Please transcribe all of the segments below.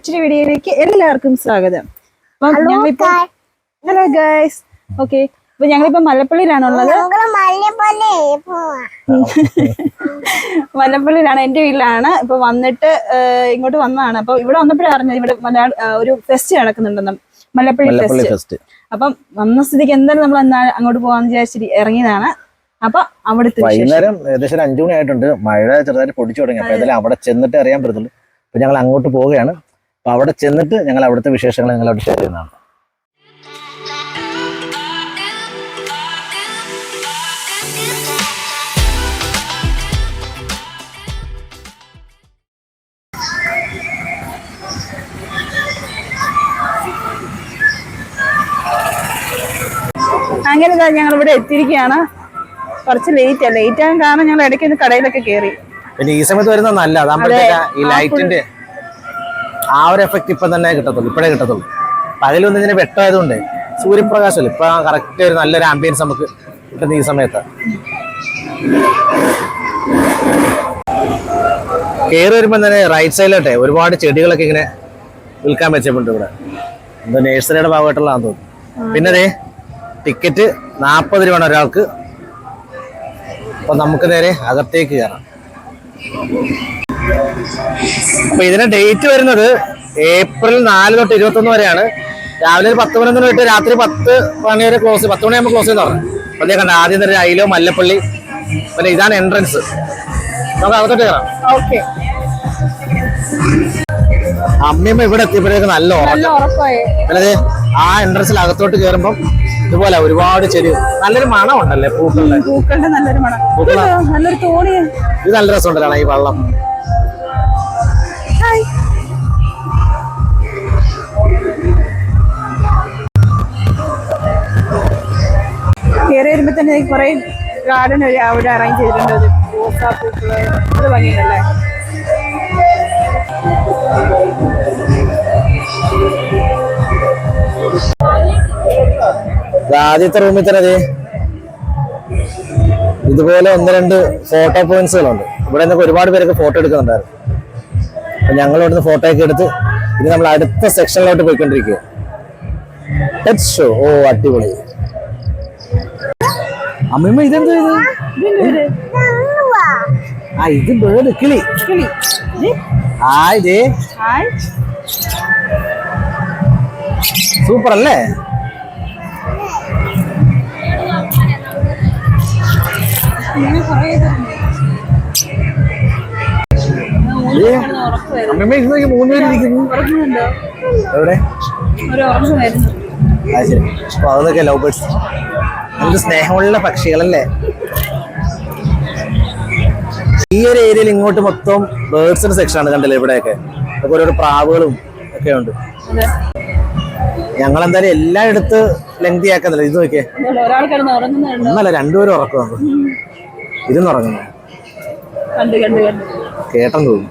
മറ്റൊരു വീഡിയോയിലേക്ക് എല്ലാവർക്കും സ്വാഗതം. അപ്പം ഞങ്ങളിപ്പോ ഹലോ ഗൈസ് ഓക്കെ അപ്പൊ ഞങ്ങളിപ്പോ മലപ്പള്ളിയിലാണുള്ളത് മലപ്പള്ളിയിലാണ് എന്റെ വീട്ടിലാണ്. ഇപ്പൊ വന്നിട്ട് ഇങ്ങോട്ട് വന്നതാണ്. അപ്പൊ ഇവിടെ വന്നപ്പോഴേ അറിഞ്ഞത് ഇവിടെ മലയാള ഒരു ഫെസ്റ്റ് നടക്കുന്നുണ്ടെന്നും. മലപ്പള്ളി ഫെസ്റ്റ് അപ്പം വന്ന സ്ഥിതിക്ക് എന്തായാലും നമ്മൾ എന്നാ അങ്ങോട്ട് പോകാന്ന് വിചാരിച്ചിട്ട് ഇറങ്ങിയതാണ്. അപ്പൊ അവിടുത്തെ. വൈകുന്നേരം ഏകദേശം ഒരു അഞ്ചു മണി ആയിട്ടുണ്ട്. മഴ ചെറുതായിട്ട് പൊടിച്ചു തുടങ്ങി. അപ്പൊ ഏതായാലും അവിടെ ചെന്നിട്ട് അറിയാൻ പറ്റത്തുള്ളൂ. അപ്പൊ ഞങ്ങൾ അങ്ങോട്ട് പോവുകയാണ്. അപ്പൊ അവിടെ ചെന്നിട്ട് ഞങ്ങൾ അവിടുത്തെ വിശേഷങ്ങൾ നിങ്ങളോട് ഷെയർ ചെയ്യുന്നതാണ്. അങ്ങനെ ഇതാ ഞങ്ങൾ ഇവിടെ എത്തിയിരിക്കുകയാണ്. കുറച്ച് ലേറ്റ് ലേറ്റ് ആകാൻ കാരണം ഞങ്ങൾ ഇടയ്ക്ക് കടയിലൊക്കെ കയറി പിന്നെ ഈ സമയത്ത് വരുന്നത് നല്ലതാ. ഈ ലൈറ്റിന്റെ ആ ഒരു എഫക്ട് ഇപ്പം തന്നെ കിട്ടത്തുള്ളൂ ഇപ്പോഴേ കിട്ടത്തുള്ളൂ. പകലൊന്നും ഇതിന് വെട്ടമായതുകൊണ്ട് സൂര്യപ്രകാശമല്ല ഇപ്പം കറക്റ്റ് ഒരു നല്ലൊരു ആംബിയൻസ് നമുക്ക് കിട്ടുന്ന ഈ സമയത്ത്. കയറി വരുമ്പോൾ തന്നെ റൈറ്റ് സൈഡിലോട്ടെ ഒരുപാട് ചെടികളൊക്കെ ഇങ്ങനെ വിൽക്കാൻ വെച്ചിട്ടുണ്ട് ഇവിടെ. എന്തോ നേഴ്സറിയുടെ ഭാഗമായിട്ടുള്ളതാന്ന് തോന്നുന്നു. പിന്നെ അതേ ടിക്കറ്റ് നാൽപ്പത് രൂപയാണ് ഒരാൾക്ക്. അപ്പം നമുക്ക് നേരെ അകത്തേക്ക് കയറാം. അപ്പൊ ഇതിന്റെ ഡേറ്റ് വരുന്നത് ഏപ്രിൽ നാല് തൊട്ട് ഇരുപത്തൊന്ന് വരെയാണ്. രാവിലെ ഒരു പത്ത് മണി തൊട്ട് രാത്രി പത്ത് മണി വരെ ക്ലോസ് പത്ത് മണിയാകുമ്പോൾ ക്ലോസ് ചെയ്യുന്ന പറഞ്ഞു. അപ്പൊ ദേ കണ്ട ആദ്യം തന്നെ അയിലോ മല്ലപ്പള്ളി പിന്നെ ഇതാണ് എൻട്രൻസ് നമുക്ക് അകത്തോട്ട് കയറാം. ഓക്കെ അമ്മയമ്മ ഇവിടെ എത്തിയപ്പോഴേക്ക് നല്ല ഉറക്കം. ആ എൻട്രൻസിൽ അകത്തോട്ട് കയറുമ്പോൾ ഇതുപോലെ ഒരുപാട് ചെടി നല്ലൊരു മണം ഉണ്ടല്ലേ പൂക്കളുടെ? പൂക്കളുടെ നല്ലൊരു മണം. ഇത് നല്ല രസമുണ്ടല്ലോ ഈ വെള്ളം. ഹായ് കയറി വരുമ്പോ തന്നെ ഗാർഡൻ അവിടെ അറേഞ്ച് ചെയ്തിട്ടുണ്ട്. ഒരു പൂക്കൾ അത് ഭംഗിയുണ്ടല്ലേ? ആദ്യത്തെ റൂമിൽ തന്നെ ഇതുപോലെ ഒന്ന് രണ്ട് ഫോട്ടോ പോയിന്റ്സുകളുണ്ട് ഇവിടെ നിന്നൊക്കെ ഒരുപാട് പേരൊക്കെ ഫോട്ടോ എടുക്കുന്നുണ്ടായിരുന്നു. അപ്പൊ ഞങ്ങൾ ഇവിടുന്ന് ഫോട്ടോ ഒക്കെ എടുത്ത് ഇനി നമ്മൾ അടുത്ത സെക്ഷനിലോട്ട് പോയിക്കൊണ്ടിരിക്കുക പെറ്റ് ഷോ ഓ അടിപൊളി. അമ്മമ്മ ഇതെന്താ ഇത്? ആ ഇത് ബേർഡ് കിളി. കിളി. ദേ, ആ ഇത്. ഹായ്. സൂപ്പർ അല്ലേ? ഇങ്ങനെ കുറേ അമ്മമ്മ മൂന്ന് എവിടെ? ശരി. അപ്പൊ അതൊക്കെ ലവ് ബേർഡ്സ്. നമുക്ക് സ്നേഹമുള്ള പക്ഷികളല്ലേ? ഈ ഒരു ഏരിയയിൽ ഇങ്ങോട്ട് മൊത്തം ബേർഡ്സിന്റെ സെക്ഷൻ ആണ് കണ്ടല്ലേ ഇവിടെയൊക്കെ? അതൊക്കെ ഓരോരോ പ്രാവുകളും ഒക്കെ ഉണ്ട്. ഞങ്ങളെന്തായാലും ഞങ്ങൾ എന്തായാലും എല്ലായിടത്ത് ലെങ്തി ആക്കുന്നില്ല ഇത് നോക്കിയേ. ഒന്നല്ല രണ്ടുപേരും ഉറക്കം ഇതെന്ന് ഉറങ്ങുന്നു. കേട്ടെന്ന് തോന്നുന്നു.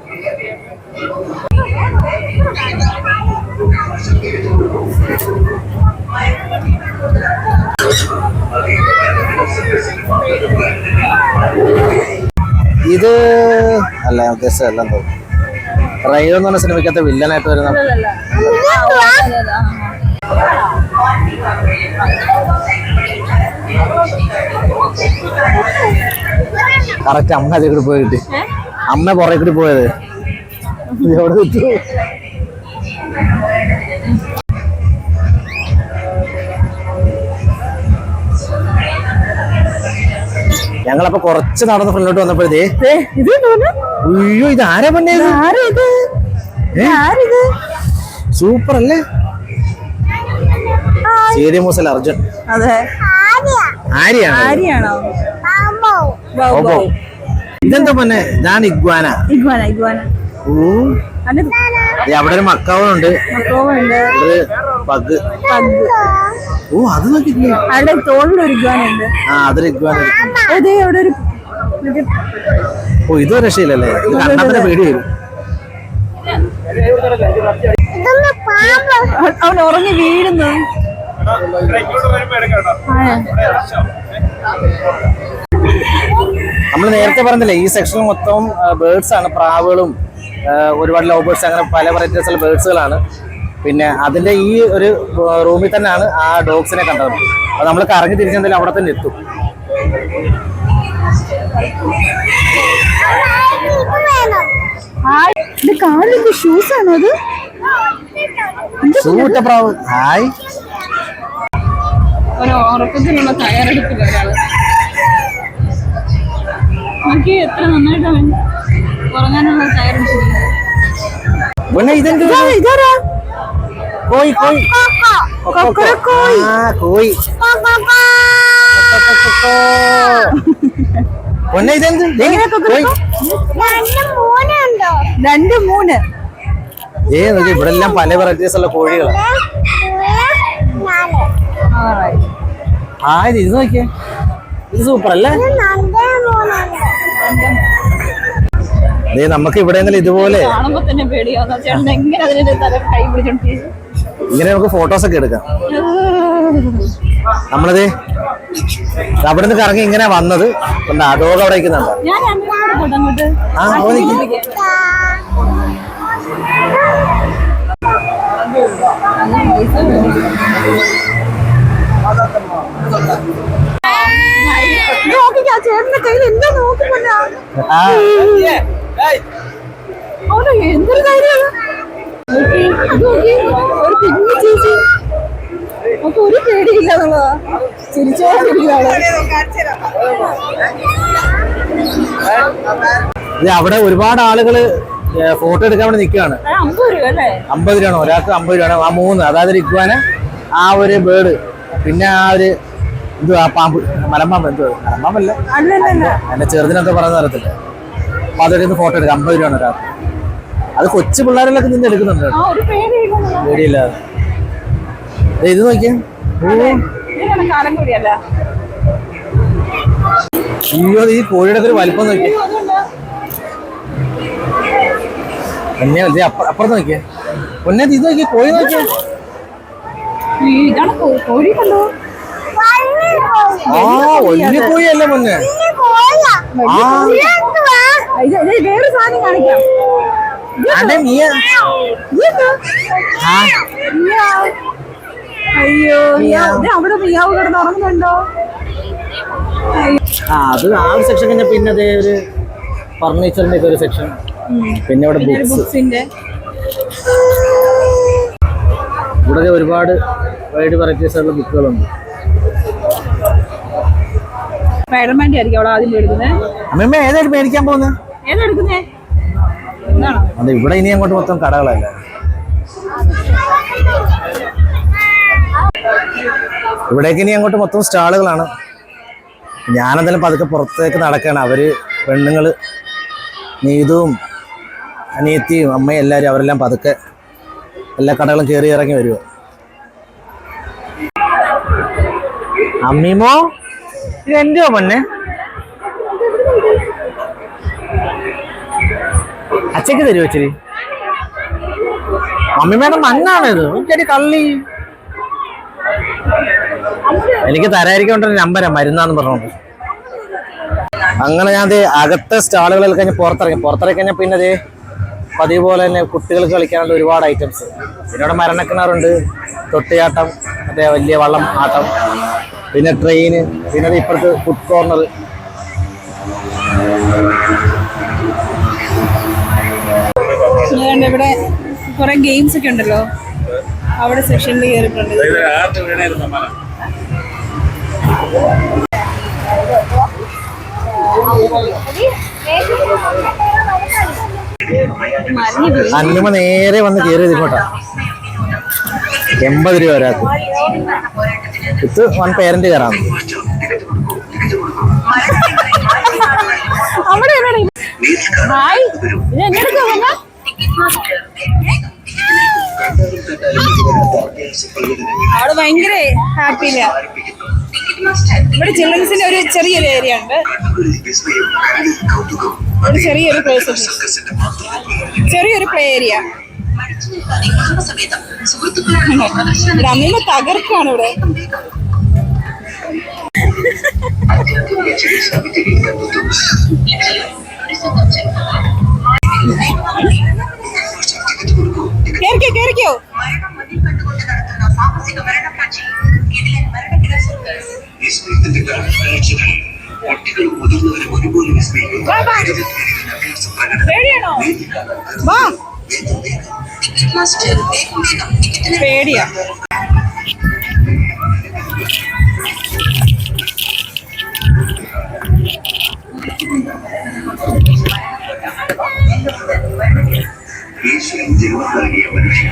ഇത് അല്ല ഞാൻ ഉദ്ദേശിച്ചതല്ല തോന്നുന്നു റൈവ് എന്ന് പറഞ്ഞ സിനിമയ്ക്കകത്ത് വില്ലനായിട്ട് വരുന്ന കറക്റ്റ് അമ്മ അതിൽ കൂടി പോയി കിട്ടി. അമ്മ പുറകെ കൂടി പോയത്. എവിടെ വെച്ചു ഞങ്ങളപ്പോ കുറച്ച് നടന്ന് ഫ്രണ്ടിലോട്ട് തോന്നുന്നു അയ്യോ ഇത് ആരാ ആരിത് സൂപ്പർ അല്ലേ? സീരിയ മൂസൽ അർജുൻ? ആര്യാണ് ഇതെന്താ പൊന്നെ? ഇതാണ് ഇഗ്വാന. Iguana iguana. ഓ. അവിടെ ഒരു മക്കാവുണ്ട്. പഗ്. പഗ്. ഓ അത് അവിടെ തോളിൽ ഒരു ഇഗ്വാന ഉണ്ട്. ആ അതൊരു ഇഗ്വാന അതെ അവിടെ ഒരു ഓ ഇത് രക്ഷയില്ലല്ലേ? ഇത് പേടി വരും അവൻ- ഉറങ്ങി വീഴുന്നു. നമ്മൾ നേരത്തെ പറഞ്ഞില്ലേ ഈ സെക്ഷൻ മൊത്തം ബേർഡ്സ് ആണ് പ്രാവുകളും ഒരുപാട് ലവ് ബേർഡ്സ് അങ്ങനെ പല വെറൈറ്റീസ് ഉള്ള ബേർഡ്സുകളാണ് പിന്നെ അതിന്റെ ഈ ഒരു റൂമിൽ തന്നെയാണ് ആ ഡോഗ്സിനെ കണ്ടത്. അപ്പൊ നമ്മൾ കറങ്ങി തിരിച്ചെന്തായാലും അവിടെ തന്നെ എത്തും. ഇത് കാലിന്റെ ഷൂസ് ആണോ അത്? ഹായ് ഒരു ഉറക്കത്തിനുള്ള തയ്യാറെടുപ്പില്ല ഒരാൾ. നോക്കി എത്ര ഉറങ്ങാനുള്ള തയ്യാറെടുപ്പില്ല ഇതെന്ത് ഇതാരാ? കോയി കോയി. കൊക്കരക്കോയി. ആ കോയി. പൊന്നെ ഇതെന്ത്? രണ്ട് മൂന്ന് ഏ നോക്കി ഇവിടെ എല്ലാം പല വെറൈറ്റീസ് ഉള്ള കോഴികളാണ് നാല്. ആ ഇത് ഇത് നോക്കിയേ. ഇത് സൂപ്പർ അല്ലേ? നമുക്ക് ഇവിടെ കൈ ഇതുപോലെ ഇങ്ങനെ നമുക്ക് ഫോട്ടോസ് ഒക്കെ എടുക്കാം. നമ്മളത് അവിടെ നിന്ന് കറങ്ങി ഇങ്ങനെ വന്നത് ഡോഗ് അവിടെ ഇരിക്കുന്നുണ്ടോ. ആ. നോക്കിക്കാ ചേട്ടന്റെ കയ്യിൽ എന്താ നോക്കുമല്ല എന്തൊരു കാര്യമാണ് ഒരു ചേച്ചി. അപ്പൊ ഒരു പേടിയില്ല എന്നുള്ളതാ ചിരിച്ചോണ്ടിരിക്കുന്നതാണ് അവിടെ ഒരുപാട് ആളുകൾ ഫോട്ടോ എടുക്കാൻ വേണ്ടി നിൽക്കുകയാണ്. അമ്പത് രൂപയാണ് ഒരാൾക്ക് അമ്പത് രൂപയാണ്. ആ മൂന്ന് അതായത് ഇക്വാന് ആ ഒരു ബേർഡ് പിന്നെ ആ ഒരു ഇത് ആ പാമ്പ് മലമ്പാമ്പ് എന്തുവാ? മലമ്പാമ്പല്ല. എന്നെ എന്റെ ചെറുതിനൊക്കെ പറയുന്ന അറിയത്തില്ല അപ്പൊ അതൊരു ഫോട്ടോ എടുക്കാം. അമ്പത് രൂപയാണ് ഒരാൾക്ക്. അത് കൊച്ചു പിള്ളേരെല്ലാം നിന്ന് എടുക്കുന്നുണ്ട്. പേടിയില്ലാതെ ഇത് നോക്കിയേ. അയ്യോ ഈ കോഴിയുടെ ഒരു വലിപ്പം നോക്കിയേ. എന്നെ അപ്പുറത്ത് നോക്കിയേ. പൊന്നെ ഇത് നോക്കിയേ കോഴി നോക്കിയേ. കോഴി കണ്ടോ? ആ വലിയ കോഴിയല്ല. പൊന്നെ. വേറെ സാധനം കാണിക്കാം. അതെ നീ? ആ. അയ്യോ അവിടെ മിയാവ് കിടന്ന് ഉറങ്ങുന്നുണ്ടോ? ആ അത് ആ സെക്ഷൻ കഴിഞ്ഞാൽ പിന്നെ അതേ ഒരു ഫർണിച്ചറിന്റെ ഒക്കെ ഒരു സെക്ഷൻ പിന്നെ ഇവിടെ ബുക്സിന്റെ ഇവിടെ ഒരുപാട് വൈഡ് വെറൈറ്റീസ് ആയിട്ടുള്ള ബുക്കുകളുണ്ട് സ്പൈഡർമാന്റെ ആയിരിക്കും അവിടെ ആദ്യം എടുക്കുന്നത് അമ്മമ്മ ഏതായിട്ട് മേടിക്കാൻ പോകുന്നത് ഏതെടുക്കുന്നേ എടുക്കുന്നേ? ഇവിടെ ഇനി അങ്ങോട്ട് മൊത്തം കടകളല്ല? ഇവിടേക്ക് ഇനി അങ്ങോട്ട് മൊത്തം സ്റ്റാളുകളാണ്. ഞാനെന്തായാലും പതുക്കെ പുറത്തേക്ക് നടക്കുകയാണ് അവർ പെണ്ണുങ്ങൾ നീതുവും അനിയത്തിയും അമ്മയും എല്ലാവരും അവരെല്ലാം പതുക്കെ എല്ലാ കടകളും കയറി ഇറങ്ങി വരുക. അമ്മീമോ? ഇത് എന്റെയോ മണ്ണ് അച്ഛക്ക് തരുമോ ഇച്ചിരി? അമ്മീമയുടെ മണ്ണാണ് ഇത് കള്ളി. എനിക്ക് തരായിരിക്കും നമ്പര മരുന്നാന്ന് പറഞ്ഞോണ്ട്. അങ്ങനെ ഞാൻ ദേ അകത്തെ സ്റ്റാളുകളിൽ കഴിഞ്ഞ് പുറത്തിറങ്ങി. പുറത്തിറങ്ങി കഴിഞ്ഞാൽ പിന്നെ ദേ പതിവ് പോലെ തന്നെ കുട്ടികൾക്ക് കളിക്കാനുള്ള ഒരുപാട് ഐറ്റംസ് പിന്നെ ഇവിടെ മരണക്കിണറുണ്ട് തൊട്ടിയാട്ടം മറ്റേ വലിയ വള്ളം ആട്ടം പിന്നെ ട്രെയിന് പിന്നെ ഇപ്പുറത്ത് ഫുഡ് കോർണർ ഇവിടെ കുറെ ഗെയിംസ് ഒക്കെ ഉണ്ടല്ലോ. അവിടെ സെക്ഷനിൽ കയറിയിട്ടുണ്ട് അന്നുമ നേരെ വന്ന് കയറിയത് ഇങ്ങോട്ടാ. എൺപത് രൂപ ഒരാൾക്ക്. ഇത് വൺ പേരന്റ് കയറാം അവിടെ ഭയങ്കര ഹാപ്പിയില്ല ഇവിടെ ചിൽഡ്രൻസിന്റെ ഒരു ചെറിയൊരു ഏരിയ ഉണ്ട്. ഒരു ചെറിയൊരു പ്ലേസ് ചെറിയൊരു പ്ലേ ഏരിയ അമ്മ തകർക്കാണ് ഇവിടെ. കേറിക്കോ കേറിക്കോ. സാഹസിക മരണക്കാഴ്ച ഇതിലെ മരണക്കിട സർക്കസ് വിസ്മയത്തിന്റെ കാഴ്ചകൾ കുട്ടികളും മുതിർന്നവരും ഒരുപോലെ വിസ്മയിക്കുന്ന പേടിയാ. ഈശ്വരൻ ജന്മം നൽകിയ മനുഷ്യൻ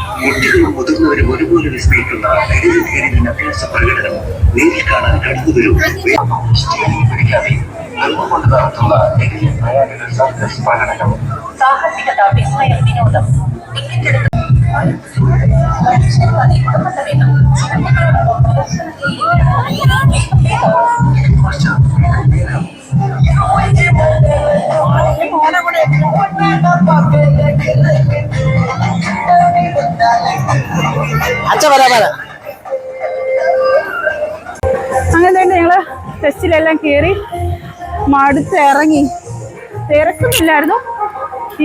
കുട്ടികളും മുതിർന്നവരും ഒരുപോലെ വിസ്മയിക്കുന്ന വിരുദ്ധരിക്കുന്ന അഭ്യാസ പ്രകടനം നേരിൽ കാണാൻ കടന്നു വരും സ്റ്റേഡിയം പിടിക്കാതെ നടത്തുന്ന സർക്കസ് പ്രകടനം സാഹസികത വിസ്മയം വിനോദം ടിക്കറ്റ്. അച്ഛ അങ്ങനെ തന്നെ ഞങ്ങൾ ടെസ്റ്റിലെല്ലാം കേറി മടുത്ത് ഇറങ്ങി. തിരക്കൊന്നുമില്ലായിരുന്നു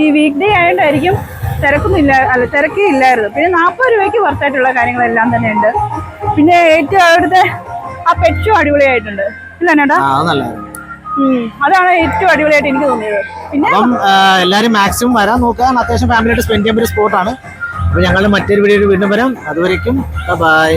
ഈ വീക്ക് ഡേ ആയതുകൊണ്ടായിരിക്കും തിരക്കൊന്നുമില്ല അല്ല തിരക്കേ ഇല്ലായിരുന്നു. പിന്നെ നാൽപ്പത് രൂപയ്ക്ക് വർത്തായിട്ടുള്ള കാര്യങ്ങളെല്ലാം തന്നെ ഉണ്ട്. പിന്നെ ഏറ്റവും അവിടുത്തെ ആ പെറ്റും അടിപൊളിയായിട്ടുണ്ട്. ഇല്ല ചേട്ടാ ആ അത് അതാണ് ഏറ്റവും അടിപൊളിയായിട്ട് എനിക്ക് തോന്നിയത്. പിന്നെ എല്ലാരും മാക്സിമം വരാൻ നോക്കുക. അത്യാവശ്യം ഫാമിലിയായിട്ട് സ്പെൻഡ് ചെയ്യാൻ പറ്റിയ സ്പോട്ടാണ് അപ്പോൾ ഞങ്ങൾ മറ്റൊരു വീഡിയോ വീണ്ടും വരാം. അതുവരേക്കും ബൈ